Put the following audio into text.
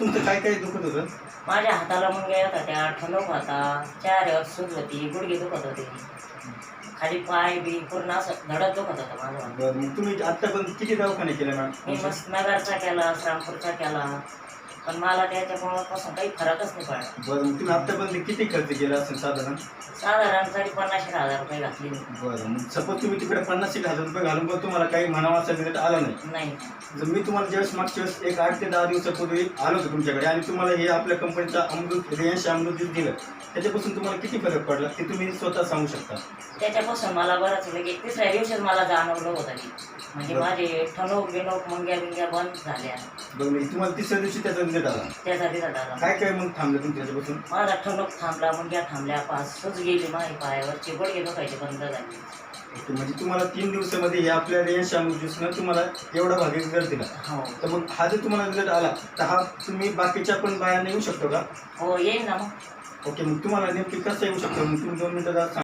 तुमचं काय काय दुखत होतं? माझ्या हाताला मुंग्या येत होत्या ठणक होता चेहऱ्यावर सूज होती गुडघे दुखत होते. खाली पाय बी पूर्ण असं धडक दुखत होतं माझं. बरं मग तुम्ही किती दवाखाने केले मी मॅडम मस्त नगरचा केला श्रामपूरचा केला. पण मला त्याच्यामुळं काही फरकच नाही पडला बरं मग तुम्ही आतापर्यंत किती खर्च केला असेल साधारण? साधारण तरी पन्नास एक हजार रुपये घातले मी. बरं मग सपोज तुम्ही तिकडे पन्नास एक हजार रुपये घालून पण तुम्हाला काही म्हणावा असा रिझल्ट आला नाही. नाही. जर मी तुम्हाला ज्यावेळेस मागच्या वेळेस एक आठ ते दहा दिवसापूर्वी आलो होतो तुमच्याकडे आणि तुम्हाला हे आपल्या कंपनीचा अमृत रियांश अमृत दिलं त्याच्यापासून तुम्हाला किती फरक पडला ते तुम्ही स्वतः सांगू शकता? त्याच्यापासून मला बरंच लगे तिसऱ्या दिवशीच मला जाणवलं होतं की म्हणजे बरं. माझे ठणूक बिनोक मुंग्या बिंग्या बंद झाल्या. बरं म्हणजे तुम्हाला तिसऱ्या दिवशी त्याचा रिझल्ट आला काय काय मग थांबलं तुम्ही त्याच्यापासून? माझा ठणूक थांबला मुंग्या थांबल्या पाच सूज गेली माझ्या पायावरचे गुडघे दुखायचे बंद झाले. ओके म्हणजे तुम्हाला तीन दिवसामध्ये हे आपल्या रियांश अमृत ज्यूसनं तुम्हाला एवढा भारी रिझल्ट दिला. हो. तर मग हा जर तुम्हाला रिझल्ट आला तर हा तुम्ही बाकीच्या पण बायांना येऊ शकतो का? हो येईल ना मग. ओके मग तुम्हाला नेमकी कसं येऊ शकतो? मग तुम्ही दोन मिनिटं जरा सांगा.